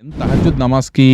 তাহাজ্জুদ নামাজ কি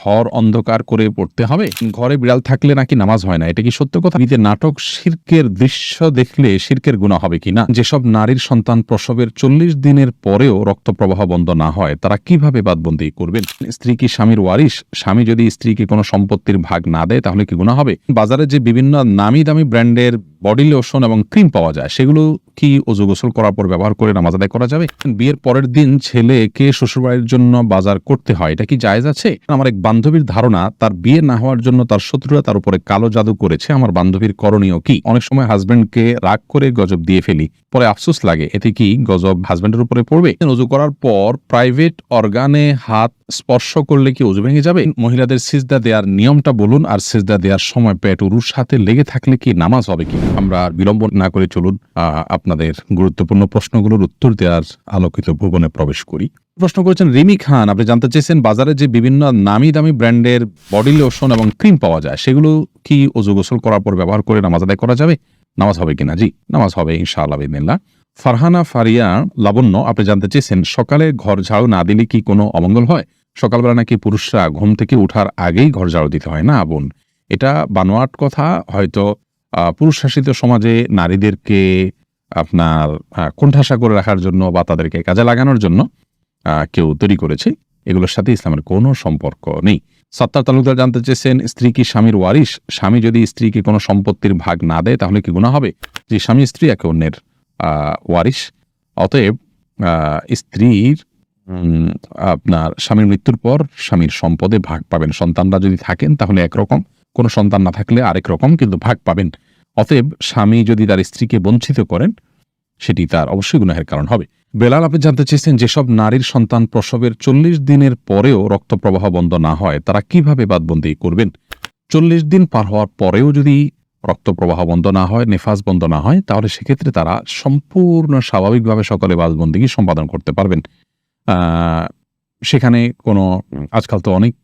ঘর অন্ধকার করে পড়তে হবে? ঘরে বিড়াল থাকলে নাকি নামাজ হয় না? এটা কি সত্য কথা? ঈদের নাটক শির্কের দৃশ্য দেখলে শির্কের গুণা হবে কিনা যেসব নারীর সন্তান প্রসবের চল্লিশ দিনের পরেও রক্ত প্রবাহ বন্ধ না হয়, তারা কীভাবে বাদবন্দি করবেন? স্ত্রী কি স্বামীর ওয়ারিশ? স্বামী যদি স্ত্রীকে কোনো সম্পত্তির ভাগ না দেয়, তাহলে কি গুণা হবে? বাজারে যে বিভিন্ন নামি দামি ব্র্যান্ডের বডি লোশন এবং ক্রিম পাওয়া যায়, সেগুলো কি অজু গোসল করার পর ব্যবহার করে নামাজ আদায় করা যাবে? বিয়ের পরের দিন ছেলেকে শ্বশুরবাড়ির জন্য বাজার করতে হয়, এটা কি জায়েজ আছে? আমার এক বান্ধবীর ধারণা, তার বিয়ে না হওয়ার জন্য তার শত্রুরা তার উপরে কালো জাদু করেছে। আমার বান্ধবীর করণীয় কি? অনেক সময় হাজবেন্ডকে রাগ করে গজব দিয়ে ফেলি। পরে আফসোস লাগে, এতে কি গজব হাজবেন্ডের উপরে পড়বে? অজু করার পর প্রাইভেট অর্গানে হাত স্পর্শ করলে কি অজু ভেঙে যাবে? মহিলাদের সিজদা দেওয়ার নিয়মটা বলুন, আর সিজদা দেওয়ার সময় পেট উরুর সাথে লেগে থাকলে কি নামাজ হবে কি? আমরা বিলম্ব না করে চলুন আপনাদের গুরুত্বপূর্ণ প্রশ্নগুলোর উত্তর দেওয়ার আলোকিত ভুবনে প্রবেশ করি। প্রশ্ন করেছেন রিমি খান। আপনি জানতে চেয়েছেন বাজারে যে বিভিন্ন নামি দামি ব্র্যান্ডের বডি লোশন এবং ক্রিম পাওয়া যায়, সেগুলো কি অজু গোসল করার পর ব্যবহার করে নামাজ আদায় করা যাবে? নামাজ হবে কিনা? জি, নামাজ হবে ইনশাআল্লাহ বিদিনিল্লাহ ফারহানা ফারিয়া, লাবণ্য, আপনি জানতে চেয়েছেন সকালে ঘর ঝাড়ু না দিলে কি কোনো অমঙ্গল হয়? সকালবেলা নাকি পুরুষরা ঘুম থেকে উঠার আগেই ঘর ঝাড়ু দিতে হয়? না, বোন, এটা বানোয়াট কথা। হয়তো পুরুষ শাসিত সমাজে নারীদেরকে আপনার কোণঠাসা করে রাখার জন্য বা তাদেরকে কাজে লাগানোর জন্য কেউ তৈরি করেছে এগুলোর সাথে ইসলামের কোনো সম্পর্ক নেই। সত্তার তালুকদার জানতে চেয়েছেন স্ত্রী কি স্বামীর ওয়ারিশ? স্বামী যদি স্ত্রীকে কোনো সম্পত্তির ভাগ না দেয় তাহলে কি গুণা হবে? যে স্বামী স্ত্রী একে অন্যের আহ, ওয়ারিশ। অতএব স্ত্রীর আপনার স্বামীর মৃত্যুর পর স্বামীর সম্পদে ভাগ পাবেন। সন্তানরা যদি থাকেন তাহলে একরকম। কোনো সন্তান না থাকলে আরেক রকম কিন্তু ভাগ পাবেন। অতএব স্বামী যদি তার স্ত্রীকে বঞ্চিত করেন সেটি তার অবশ্যই গুনাহের কারণ হবে। বেলাল, আপনি জানতে চেয়েছেন যেসব নারীর সন্তান প্রসবের চল্লিশ দিনের পরেও রক্ত প্রবাহ বন্ধ না হয়, তারা কীভাবে বাদবন্দি করবেন? চল্লিশ দিন পার হওয়ার পরেও যদি রক্ত প্রবাহ বন্ধ না হয় নেফাজ বন্ধ না হয়, তাহলে সেক্ষেত্রে তারা সম্পূর্ণ স্বাভাবিকভাবে সকলে বাদবন্দিকে সম্পাদন করতে পারবেন। সেখানে কোনো, আজকাল তো অনেক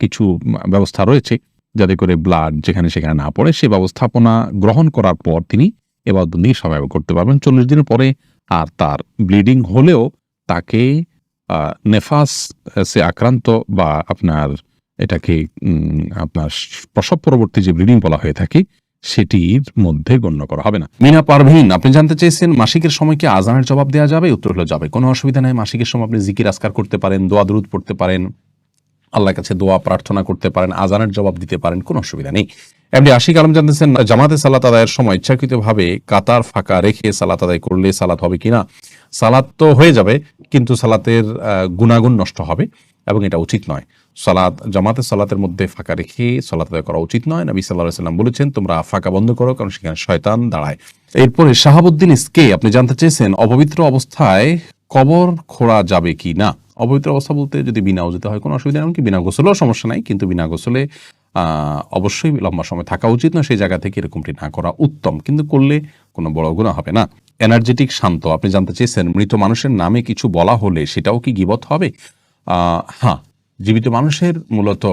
কিছু ব্যবস্থা রয়েছে, যাতে করে ব্লাড যেখানে সেখানে না পড়ে, সে ব্যবস্থাপনা গ্রহণ করার পর তিনি এবার বন্দি সবাই করতে পারবেন। চল্লিশ দিনের পরে আর তার ব্লিডিং হলেও তাকে নেফাস সে আক্রান্ত বা আপনার এটাকে আপনার প্রসব পরবর্তী যে ব্লিডিং বলা হয়ে থাকে, সেটির মধ্যে গণ্য করা হবে না। মিনা পারভিন, আপনি জানতে চেয়েছেন মাসিকের সময় কি আজানের জবাব দেওয়া যাবে? উত্তর হলো, যাবে। কোনো অসুবিধা নাই, মাসিকের সময় আপনি জিকির আসকার করতে পারেন, দোয়া, দরুদ পড়তে পারেন, আল্লাহর কাছে দোয়া, প্রার্থনা করতে পারেন, আজানের জবাব দিতে পারেন, কোনো অসুবিধা নেই। এমনি আশিক আলম জানতেছেন জামাতে সালাত আদায়ের সময় ইচ্ছাকৃতভাবে কাতার ফাঁকা রেখে সালাত আদায় করলে সালাত হবে কিনা? সালাত তো হয়ে যাবে, কিন্তু সালাতের গুণাগুণ নষ্ট হবে এবং এটা উচিত নয়। সালাত, জামাতে সালাতের মধ্যে ফাঁকা রেখে সালাত আদায় করা উচিত নয়। নবী সাল্লাহ সাল্লাম বলেছেন, তোমরা ফাঁকা বন্ধ করো, কারণ সেখানে শয়তান দাঁড়ায়। এরপরে শাহাবুদ্দিন ইসকে, আপনি জানতে চেয়েছেন, অপবিত্র অবস্থায় কবর খোঁড়া যাবে কি না অপবিত্র অবস্থা বলতে যদি বিনা উজিতে হয়, কোনো অসুবিধা নেই, এমনকি বিনা গোসলেও সমস্যা নাই, কিন্তু বিনা গোসলে অবশ্যই লম্বা সময় থাকা উচিত না সেই জায়গা থেকে এরকমটি না করা উত্তম। কিন্তু করলে কোনো বড় গুণা হবে না। এনার্জেটিক শান্ত, আপনি জানতে চেয়েছেন, মৃত মানুষের নামে কিছু বলা হলে সেটাও কি গিবত হবে? হ্যাঁ জীবিত মানুষের মূলত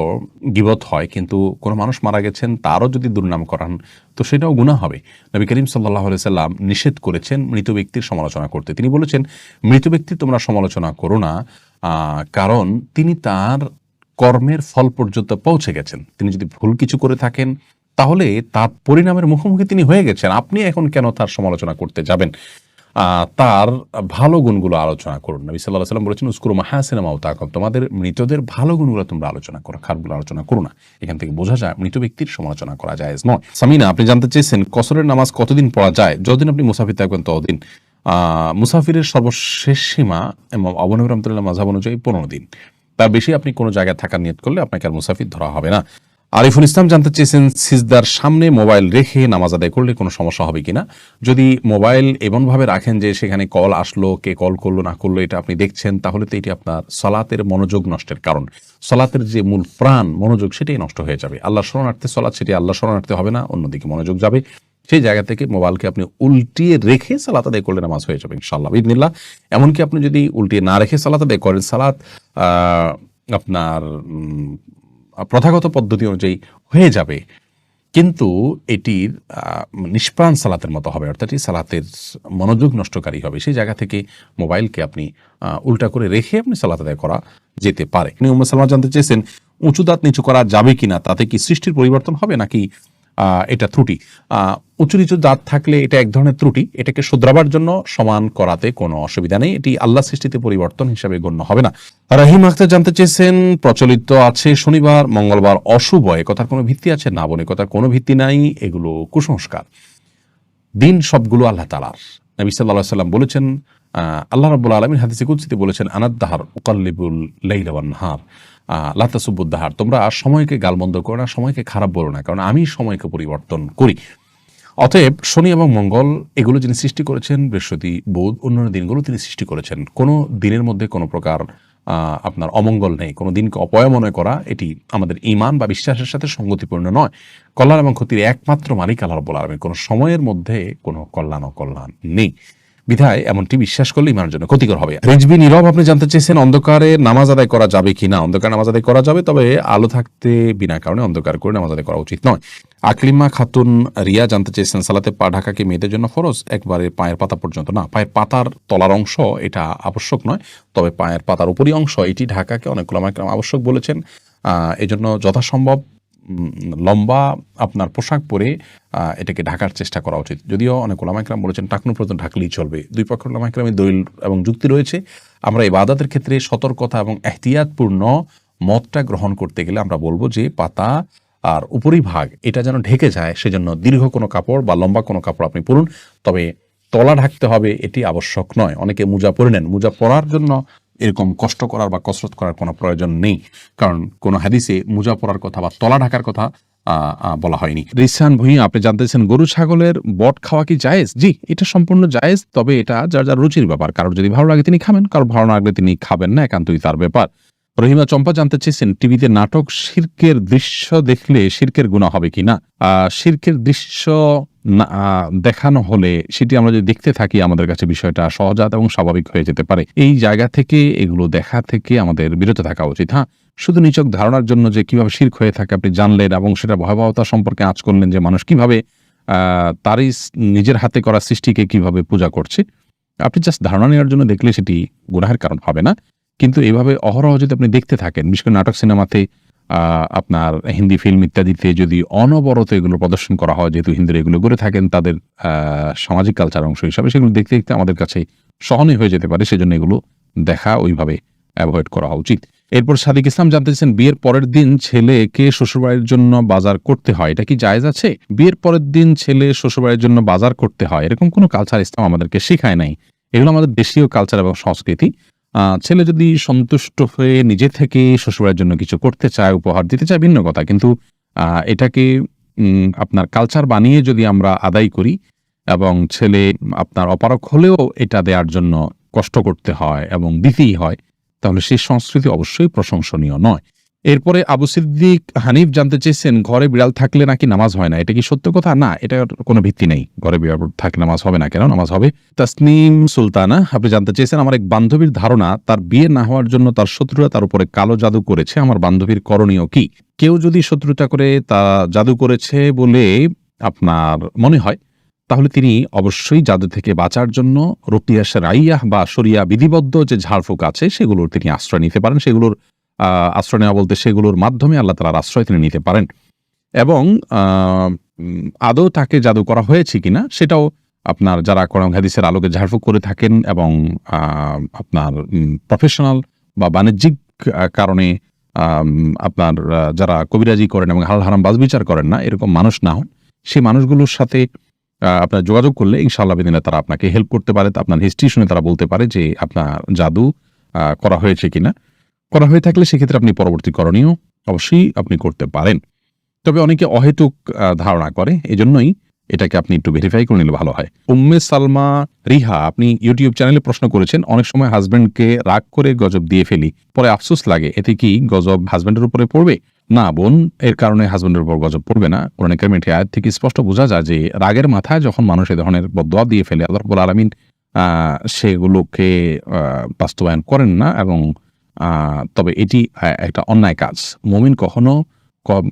গিবত হয়, কিন্তু কোনো মানুষ মারা গেছেন, তারও যদি দুর্নাম করান, তো সেটাও গুণা হবে। নবী করিম সাল্লাহ সাল্লাম নিষেধ করেছেন মৃত ব্যক্তির সমালোচনা করতে। তিনি বলেছেন, মৃত ব্যক্তির তোমরা সমালোচনা করো না কারণ তিনি তার কর্মের ফল পর্যন্ত পৌঁছে গেছেন। তিনি যদি ভুল কিছু করে থাকেন, তাহলে তার পরিণামের মুখোমুখি তিনি হয়ে গেছেন। আপনি এখন কেন তার সমালোচনা করতে যাবেন? তার ভালো গুণগুলো আলোচনা করুন। নবী সাল্লাহ সাল্লাম বলেছেন উস্কুর মাহাসিনা মাউতাকম তোমাদের মৃতদের ভালো গুণগুলো তোমরা আলোচনা করো, খারাপগুলো আলোচনা করো না। এখান থেকে বোঝা যায়, মৃত ব্যক্তির সমালোচনা করা যায় নয়। সামিনা, আপনি জানতে চেয়েছেন, কসরের নামাজ কতদিন পড়া যায়? যতদিন আপনি মুসাফির থাকবেন, ততদিন। মুসাফিরের সর্বশেষ সীমা এবং অবনবী রহমতুল্লাহ মাঝাব অনুযায়ী পনেরো দিন। তার বেশি আপনি কোনো জায়গায় থাকার নিয়ত করলে আপনাকে আর মুসাফির ধরা হবে না। আরিফুল ইসলাম জানতে চেয়েছেন, সিজদার সামনে মোবাইল রেখে নামাজ আদায় করলে কোনো সমস্যা হবে কিনা? যদি মোবাইল এমনভাবে রাখেন যে সেখানে কল আসলো, কে কল করল, না করল, এটা আপনি দেখছেন, তাহলে তো এটি আপনার সলাতের মনোযোগ নষ্টের কারণ। সলাতের যে মূল প্রাণ, মনোযোগ, সেটাই নষ্ট হয়ে যাবে। আল্লাহ শরণার্থে সলাৎ, সেটি আল্লাহ শরণার্থে হবে না, অন্যদিকে মনোযোগ যাবে। সেই জায়গা থেকে মোবাইলকে আপনি উল্টিয়ে রেখে সালাত আদায় করলে নামাজ হয়ে যাবে ইনশাল্লাহ ইদনিল্লাহ এমনকি আপনি যদি উল্টিয়ে না রেখে সালাত আদায় করেন, সালাত আপনার প্রথাগত পদ্ধতি অনুযায়ী হয়ে যাবে। কিন্তু এটির নিষ্প্রাণ সালাতের মতো হবে, অর্থাৎ এই সালাতের মনোযোগ নষ্টকারী হবে। সেই জায়গা থেকে মোবাইলকে আপনি উল্টা করে রেখে আপনি সালাত আদায় করা যেতে পারে। উম্মে সালমা জানতে চেয়েছেন, উঁচু দাঁত নিচু করা যাবে কিনা, তাতে কি সৃষ্টির পরিবর্তন হবে নাকি এটা ত্রুটি। উঁচু নিচু দাঁত থাকলে এটা এক ধরনের ত্রুটি। এটাকে শুধরাবার জন্য সমান করাতে কোনো অসুবিধা নেই। এটি আল্লাহ সৃষ্টিতে পরিবর্তন হিসাবে গণ্য হবে না। রাহিম আখতার জানতে চেয়েছেন, প্রচলিত আছে শনিবার, মঙ্গলবার অশুভ। কথার কোনো ভিত্তি আছে? না বোন কথার কোনো ভিত্তি নাই। এগুলো কুসংস্কার। দিন সবগুলো আল্লাহ তালার নবী সাল্লাহ সাল্লাম বলেছেন আল্লাহ রাবুল আলমিন হাদিসে কুৎসিতে বলেছেন, আনাদ্দাহার উকাল্লিবুল লাইলাওয়ান্নাহার লাতাসুবুদ্দাহার তোমরা আর সময়কে গালমন্দ করো না, সময়কে খারাপ বলো না, কারণ আমি সময়কে পরিবর্তন করি। অতএব শনি এবং মঙ্গল এগুলো যিনি সৃষ্টি করেছেন, বৃহস্পতি, বোধ, অন্যান্য দিনগুলো তিনি সৃষ্টি করেছেন। কোনো দিনের মধ্যে কোনো প্রকার আপনার অমঙ্গল নেই, কোনো দিনকে অপয় মনে করা এটি আমাদের ইমান বা বিশ্বাসের সাথে সঙ্গতিপূর্ণ নয়। কল্যাণ এবং ক্ষতির একমাত্র মালিক আল্লাহ আলমী কোনো সময়ের মধ্যে কোনো কল্যাণ অকল্যাণ নেই। বিধায় এমনটি বিশ্বাস করলে ইমানের জন্য ক্ষতিকর হবে। রেজবি নীরব, আপনি জানতে চেয়েছেন অন্ধকারে নামাজ আদায় করা যাবে কি না? অন্ধকার নামাজ আদায় করা যাবে, তবে আলো থাকতে বিনা কারণে অন্ধকার করে নামাজ আদায় করা উচিত নয়। আকলিমা খাতুন রিয়া জানতে চেয়েছেন, সালাতে পা ঢাকা কি মেয়েদের জন্য ফরজ, একবারে পায়ের পাতা পর্যন্ত না। পায়ের পাতার তলার অংশ এটা আবশ্যক নয়, তবে পায়ের পাতার উপরই অংশ। এটি ঢাকাকে অনেক ওলামায়ে আবশ্যক বলেছেন। এজন্য যথাসম্ভব লম্বা আপনার পোশাক পরে এটাকে ঢাকার চেষ্টা করা উচিত। যদিও অনেক ওলামাইকরাম বলেছেন টাকনু পর্যন্ত ঢাকলেই চলবে। দুই পক্ষ ওলামাইকরামের দলিল এবং যুক্তি রয়েছে, আমরা এই বাদাতের ক্ষেত্রে সতর্কতা এবং এহতিয়াতপূর্ণ মতটা গ্রহণ করতে গেলে আমরা বলব যে পাতা আর উপরিভাগ, এটা যেন ঢেকে যায়, সেজন্য দীর্ঘ কোনো কাপড় বা লম্বা কোনো কাপড় আপনি পরুন। তবে তলা ঢাকতে হবে, এটি আবশ্যক নয়। অনেকে মোজা পরে নেন। মোজা পরার জন্য এরকম কষ্ট করার বা কসরত করার কোনো প্রয়োজন নেই। কারণ কোনো হাদিসে মোজা পরার কথা বা তলা ঢাকার কথা বলা হয়নি। রিসান ভুঁইয়া, আপনি জানতেছেন গরু ছাগলের বট খাওয়া কি জায়েজ? জি, এটা সম্পূর্ণ জায়েজ, তবে এটা যার যার রুচির ব্যাপার। কারোর যদি ভালো লাগে তিনি খাবেন, কারোর ভালো লাগলে তিনি খাবেন না, একান্তই তার ব্যাপার। রহিমা চম্পা জানতে চেয়েছেন, টিভিতে নাটক শির্কের দৃশ্য দেখলে শির্কের গুণা হবে কি না শির্কের দৃশ্য দেখানো হলে সেটি আমরা যদি দেখতে থাকি, আমাদের কাছে বিষয়টা সহজাত এবং স্বাভাবিক হয়ে যেতে পারে। এই জায়গা থেকে, এগুলো দেখা থেকে আমাদের বিরত থাকা উচিত হ্যাঁ? শুধু নিচক ধারণার জন্য যে কীভাবে শির্ক হয়ে থাকে আপনি জানলেন এবং সেটা ভয়াবহতা সম্পর্কে আঁচ করলেন যে মানুষ কীভাবে তারই নিজের হাতে করা সৃষ্টিকে কীভাবে পূজা করছে। আপনি জাস্ট ধারণা নেওয়ার জন্য দেখলে সেটি গুনাহের কারণ হবে না। কিন্তু এইভাবে অহরহ যদি আপনি দেখতে থাকেন, বিশেষ করে নাটক সিনেমাতে আপনার হিন্দি ফিল্ম ইত্যাদিতে যদি অনবরত এগুলো প্রদর্শন করা হয়, যেহেতু হিন্দিরা এগুলো করে থাকেন, তাদের সামাজিক কালচার অংশ হিসাবে সেগুলো দেখতে দেখতে আমাদের কাছে সহনীয় হয়ে যেতে পারে। সেজন্য এগুলো দেখা ওইভাবে অ্যাভয়েড করা উচিত। এরপর সাদিক ইসলাম জানতে বিয়ের পরের দিন ছেলেকে শ্বশুরবাড়ির জন্য বাজার করতে হয়? এটা কি জায়েজ আছে? বিয়ের পরের দিন ছেলে শ্বশুরবাড়ির জন্য বাজার করতে হয়? এরকম কোনো কালচার ইসলাম আমাদেরকে শেখায় নাই। এগুলো আমাদের দেশীয় কালচার এবং সংস্কৃতি। ছেলে যদি সন্তুষ্ট হয়ে নিজে থেকে শ্বশুরের জন্য কিছু করতে চায়, উপহার দিতে চায়, ভিন্ন কথা। কিন্তু এটাকে আপনার কালচার বানিয়ে যদি আমরা আদায় করি এবং ছেলে আপনার অপারক হলেও এটা দেওয়ার জন্য কষ্ট করতে হয় এবং দিতেই হয়, তাহলে সেই সংস্কৃতি অবশ্যই প্রশংসনীয় নয়। এরপরে আবু সিদ্দিক হানিফ জানতে চেয়েছেন, ঘরে বিড়াল থাকলে নাকি নামাজ হয় না? এটা কি সত্য কথা? না, এটার কোনো ভিত্তি নেই। ঘরে বিড়াল থাকলে নামাজ হবে না কেন? নামাজ হবে তাসনিম সুলতানা। আপনি জানতে চেয়েছেন, আমার এক বান্ধবীর ধারণা, তার বিয়ে না হওয়ার জন্য তার শত্রুরা তার উপরে কালো জাদু করেছে। আমার বান্ধবীর করণীয় কি? কেউ যদি শত্রুতা করে তা জাদু করেছে বলে আপনার মনে হয়, তাহলে তিনি অবশ্যই জাদু থেকে বাঁচার জন্য রুকিয়া রাইয়াহ বা শরিয়া বিধিবদ্ধ যে ঝাড়ফুঁক আছে, সেগুলোর তিনি আশ্রয় নিতে পারেন। সেগুলোর আশ্রয় নেওয়া বলতে সেগুলোর মাধ্যমে আল্লাহ তালার আশ্রয় তিনি নিতে পারেন। এবং আদৌ তাকে জাদু করা হয়েছে কিনা সেটাও আপনার যারা কোরআন হাদিসের আলোকে ঝাড়ফুঁক করে থাকেন এবং আপনার প্রফেশনাল বা বাণিজ্যিক কারণে আপনার যারা কবিরাজি করেন এবং হাল হারাম বাজবিচার করেন না, এরকম মানুষ না হন, সেই মানুষগুলোর সাথে আপনার যোগাযোগ করলে ইনশাআল্লাহ বিদিনে তারা আপনাকে হেল্প করতে পারে। আপনার হিস্ট্রি শুনে তারা বলতে পারে যে আপনার জাদু করা হয়েছে কিনা। করা হয়ে থাকলে সেক্ষেত্রে আপনি পরবর্তী করণীয় অবশ্যই আপনি করতে পারেন। তবে অনেকে অহেতুক ধারণা করে, এজন্যই এটাকে আপনি একটু ভেরিফাই করে নিলে ভালো হয়। উম্মে সালমা রিহা, আপনি ইউটিউব চ্যানেলে প্রশ্ন করেছেন, অনেক সময় হাজবেন্ডকে রাগ করে গজব দিয়ে ফেলি, পরে আফসোস লাগে, এতে কি গজব হাজবেন্ডের উপরে পড়বে? না বোন, এর কারণে হাজবেন্ডের উপর গজব পড়বে না। কারিমের এই আয়াত থেকে স্পষ্ট বোঝা যায় যে, রাগের মাথায় যখন মানুষ এ ধরনের বদোয়া দিয়ে ফেলে, আল্লাহ আলামিন সেগুলোকে বাস্তবায়ন করেন না এবং তবে এটি একটা অন্যায় কাজ। মুমিন কখনো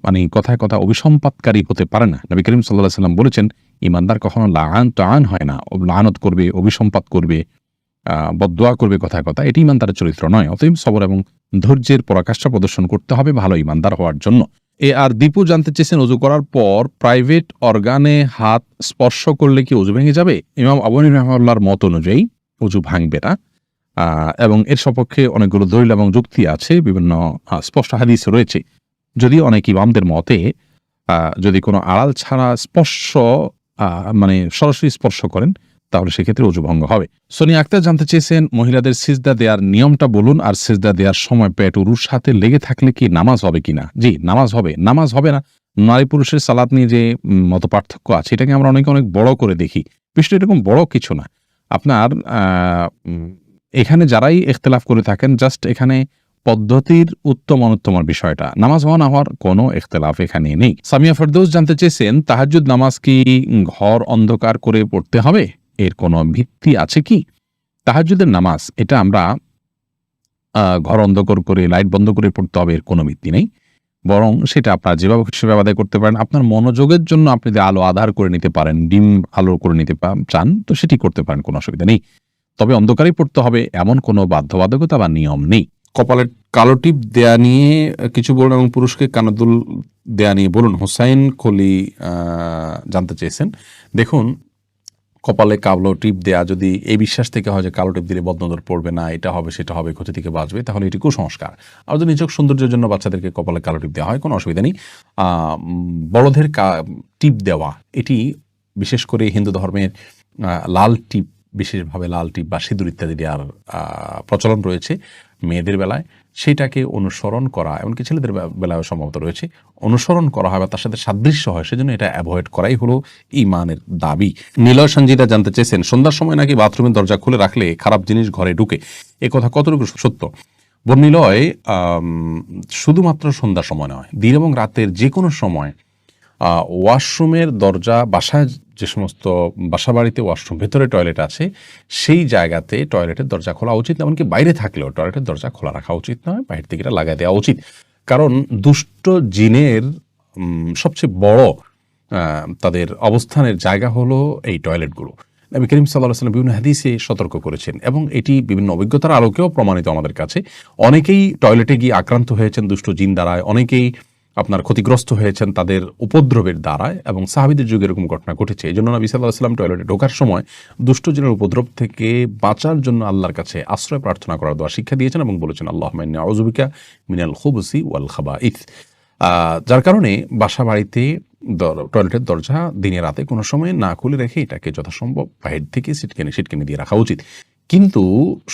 মানে কথায় কথা অভিসম্পাতকারী হতে পারে না। নবী করিম সাল্লাহ সাল্লাম বলেছেন ইমানদার কখনো লাগান টান হয় না। লানত করবে অভিসম্পাত করবে আহ, বদদোয়া করবে কথায় কথা এটি ইমানদারের চরিত্র নয়। অতএব সবর এবং ধৈর্যের পরাকাষ্ঠা প্রদর্শন করতে হবে ভালো ইমানদার হওয়ার জন্য। এ আর দীপু জানতে চেয়েছেন অজু করার পর প্রাইভেট অর্গানে হাত স্পর্শ করলে কি অজু ভেঙে যাবে? ইমাম আবনী রহমাল্লাহর মত অনুযায়ী অজু ভাঙবে না। এবং এর সপক্ষে অনেকগুলো দলিল এবং যুক্তি আছে, বিভিন্ন স্পষ্ট হাদিস রয়েছে। যদি অনেক ইমামদের মতে যদি কোনো আড়াল ছাড়া স্পর্শ মানে সরাসরি স্পর্শ করেন, তাহলে সেক্ষেত্রে অজু ভঙ্গ হবে। সোনি আক্তার জানতে চেয়েছেন, মহিলাদের সিজদা দেওয়ার নিয়মটা বলুন আর সিজদা দেওয়ার সময় পেট উরুর সাথে লেগে থাকলে কি নামাজ হবে কিনা? জি, নামাজ হবে নামাজ হবে না। নারী পুরুষের সালাদ নিয়ে যে মত পার্থক্য আছে, এটাকে আমরা অনেকে অনেক বড় করে দেখি। বিষয়টা এরকম বড় কিছু না। আপনার এখানে যারাই ইখতলাফ করে থাকেন জাস্ট এখানে পদ্ধতির উত্তম অনুত্তমের বিষয়টা। নামাজ হওয়া না হওয়ার কোনো ইখতলাফ এখানে নেই। সামিয়া ফেরদৌস জানতে চেয়েছেন, তাহাজ্জুদ নামাজ কি ঘর অন্ধকার করে পড়তে হবে? এর কোনো ভিত্তি আছে কি? তাহাজ্জুদের নামাজ, এটা আমরা ঘর অন্ধকার করে, লাইট বন্ধ করে পড়তে হবে, এর কোনো ভিত্তি নেই। বরং সেটা আপনার যেভাবে সেভাবে আদায় করতে পারেন, আপনার মনোযোগের জন্য আপনি যদি আলো আধার করে নিতে পারেন, ডিম আলো করে নিতে চান, তো সেটি করতে পারেন, কোনো অসুবিধা নেই। তবে অন্ধকারেই পড়তে হবে, এমন কোনো বাধ্যবাধকতা বা নিয়ম নেই। কপালের কালো টিপ দেয়া নিয়ে কিছু বলুন এবং পুরুষকে কানাদুল দেয়া নিয়ে বলুন। হোসাইন কলি জানতে চেয়েছেন। দেখুন, কপালে কালো টিপ দেয়া যদি এই বিশ্বাস থেকে হয় যে কালো টিপ দিলে বদনজর পড়বে না, এটা হবে, সেটা হবে, ক্ষতি থেকে বাঁচবে, তাহলে এটি কুসংস্কার। আর যদি নিজক সৌন্দর্যের জন্য বাচ্চাদেরকে কপালে কালো টিপ দেওয়া হয়, কোনো অসুবিধা নেই। বড়দের টিপ দেওয়া, এটি বিশেষ করে হিন্দু ধর্মের লাল টিপ বিশেষভাবে লাল টিপ বা সিঁদুর ইত্যাদি দেওয়ার প্রচলন রয়েছে মেয়েদের বেলায়। সেটাকে অনুসরণ করা, এমনকি ছেলেদের বেলায় সম্ভবত রয়েছে। অনুসরণ করা হয় বা তার সাথে সাদৃশ্য হয়, সেজন্য এটা অ্যাভয়েড করাই হলো ইমানের দাবি। নীলয় সঞ্জিতা জানতে চেয়েছেন, সন্ধ্যার সময় নাকি বাথরুমের দরজা খুলে রাখলে খারাপ জিনিস ঘরে ঢুকে। এ কথা কতটুকু সত্য? বর্ণিলয় শুধুমাত্র সন্ধ্যার সময় নয়, দিন এবং রাতের যে কোনো সময় ওয়াশরুমের দরজা বাসায় যে সমস্ত বাসা বাড়িতে ওয়াশরুম, ভেতরে টয়লেট আছে, সেই জায়গাতে টয়লেটের দরজা খোলা উচিত, এমনকি বাইরে থাকলেও টয়লেটের দরজা খোলা রাখা উচিত নয় বাইরে থেকে এটা লাগাই দেওয়া উচিত। কারণ দুষ্ট জিনের সবচেয়ে বড় তাদের অবস্থানের জায়গা হলো এই টয়লেটগুলো। নবী করিম সাল্লাহ সাল্লাম বিভিন্ন হাদিসে সতর্ক করেছেন এবং এটি বিভিন্ন অভিজ্ঞতার আলোকেও প্রমাণিত আমাদের কাছে। অনেকেই টয়লেটে গিয়ে আক্রান্ত হয়েছেন দুষ্ট জিন দ্বারায়, অনেকেই আপনার ক্ষতিগ্রস্ত হয়েছেন তাদের উপদ্রবের দ্বারায় এবং সাহাবিদের যুগে এরকম ঘটনা ঘটেছে। এই জন্য নবী সাল্লাহ সাল্লাম টয়লেটে ঢোকার সময় দুষ্ট জিনের উপদ্রব থেকে বাঁচার জন্য আল্লাহর কাছে আশ্রয় প্রার্থনা করার দোয়া শিক্ষা দিয়েছেন এবং বলেছেন আল্লাহ আউজুবিকা মিনাল খুবসি ওয়াল খাবা ইথ যার কারণে বাসা বাড়িতে টয়লেটের দরজা দিনে রাতে কোনো সময় না খুলে রেখে এটাকে যথাসম্ভব বাহির থেকে সিটকেনে সিটকেনে দিয়ে রাখা উচিত। কিন্তু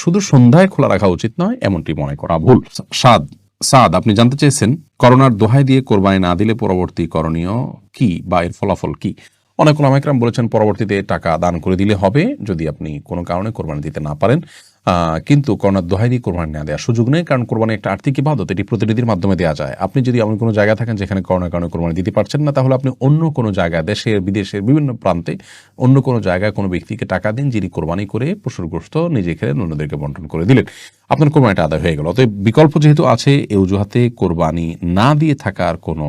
শুধু সন্ধ্যায় খোলা রাখা উচিত নয়, এমনটি মনে করা ভুল। সাদ সাদ, আপনি জানতে চেয়েছেন, করোনার দোহাই দিয়ে কোরবানি না দিলে পরবর্তী করণীয় কি বা এর ফলাফল কি? অনেক ওলামাইকরাম বলেছেন, পরবর্তীতে টাকা দান করে দিলে হবে, যদি আপনি কোনো কারণে কোরবানি দিতে না পারেন। কিন্তু করোনার দোহাই দিয়ে কোরবানি না দেওয়ার সুযোগ নেই, কারণ কোরবানি একটা আর্থিক ইবাদত, এটি প্রতিনিধির মাধ্যমে দেওয়া যায়। আপনি যদি এমন কোনো জায়গায় থাকেন যেখানে করোনার কারণে কোরবানি দিতে পারছেন না, তাহলে আপনি অন্য কোনো জায়গায় দেশের বিদেশের বিভিন্ন প্রান্তে অন্য কোনো জায়গায় কোনো ব্যক্তিকে টাকা দিন যিনি কোরবানি করে পশুর গোস্ত নিজে খেলেন অন্যদেরকে বন্টন করে দিলেন। আপনার কোরবানিটা আদায় হয়ে গেল। অতএব বিকল্প যেহেতু আছে, এ অজুহাতে কোরবানি না দিয়ে থাকার কোনো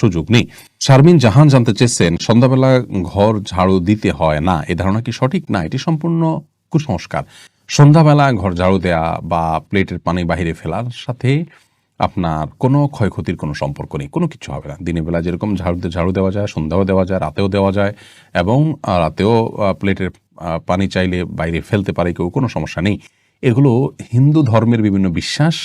সুযোগ নেই। শারমিন জাহান জানতে চেয়েছেন, সন্ধ্যাবেলা ঘর ঝাড়ু দিতে হয় না, এ ধারণা কি সঠিক? না, এটি সম্পূর্ণ কুসংস্কার। সন্ধ্যাবেলা ঘর ঝাড়ু দেয়া বা প্লেটের পানি বাহিরে ফেলার সাথে আপনার কোনো ক্ষয়ক্ষতির কোনো সম্পর্ক নেই, কোনো কিছু হবে না। দিনের বেলা যেরকম ঝাড়ুতে ঝাড়ু দেওয়া যায়, সন্ধ্যাও দেওয়া যায়, রাতেও দেওয়া যায় এবং রাতেও প্লেটের পানি চাইলে বাইরে ফেলতে পারে কেউ, কোনো সমস্যা নেই। এগুলো হিন্দু ধর্মের বিভিন্ন বিশ্বাস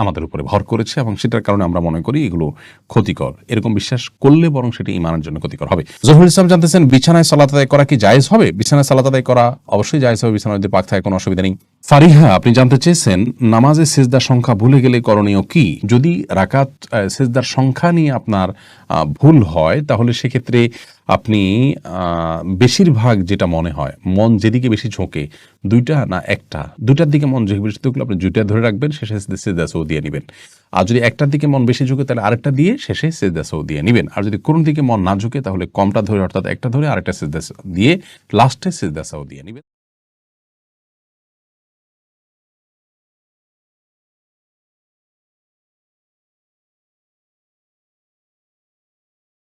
আমাদের উপরে ভর করেছে এবং সেটার কারণে আমরা মনে করি এগুলো ক্ষতিকর। এরকম বিশ্বাস করলে বরং সেটি ইমানের জন্য ক্ষতিকর হবে। জহুর ইসলাম জানতেছেন, বিছানায় সালাত আদায় করা কি জায়েজ হবে? বিছানায় সালাত আদায় করা অবশ্যই জায়েজ হবে বিছানায় যদি পাক থাকে কোনো অসুবিধা নেই। ফারিহা, আপনি জানতে চেয়েছেন নামাজের সেজদার সংখ্যা ভুলে গেলে করণীয় কি? যদি রাকাত সেজদার সংখ্যা নিয়ে আপনার ভুল হয়, তাহলে সেক্ষেত্রে আপনি বেশিরভাগ যেটা মনে হয়, মন যেদিকে বেশি ঝোঁকে, দুইটা না একটা, দুইটার দিকে মন ঝুঁকে বেশি আপনি দুইটা ধরে রাখবেন, শেষে সেদাসও দিয়ে নেবেন। আর যদি একটার দিকে মন বেশি ঝুঁকে, তাহলে আরেকটা দিয়ে শেষে সেদাসও দিয়ে নেবেন। আর যদি কোন দিকে মন না ঝুঁকে, তাহলে কমটা ধরে, অর্থাৎ একটা ধরে, আরেকটা সেদাস দিয়ে, লাস্টে সেজদা সৌ দিয়ে নেবেন।